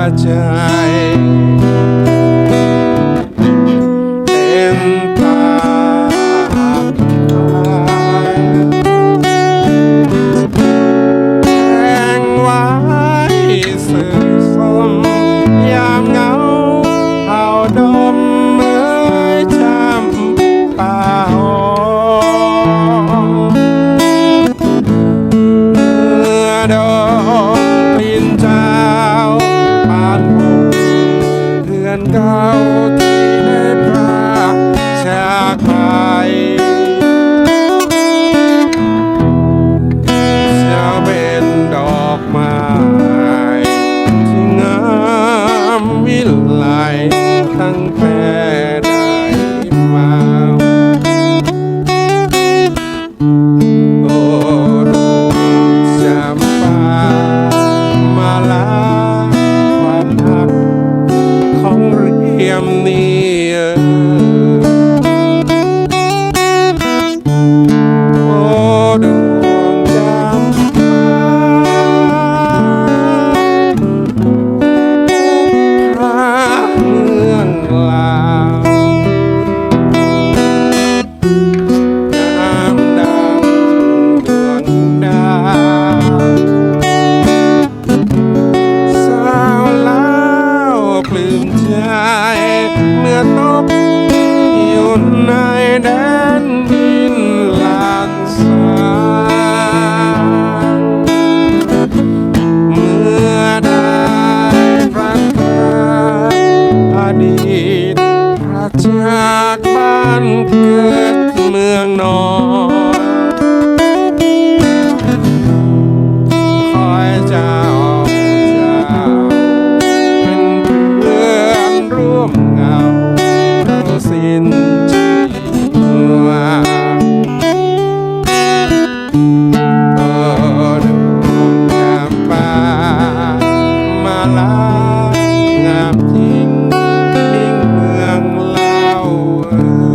ว ไหลตั้งแต่ได้มาโอ้ดวงจำปามาลาความทักของเรียมนี้ อตกอยู่ในแดนดินลานสางเมื่อได้ประกาอดีตพระจากบ้านเกิดเมืองนอน you.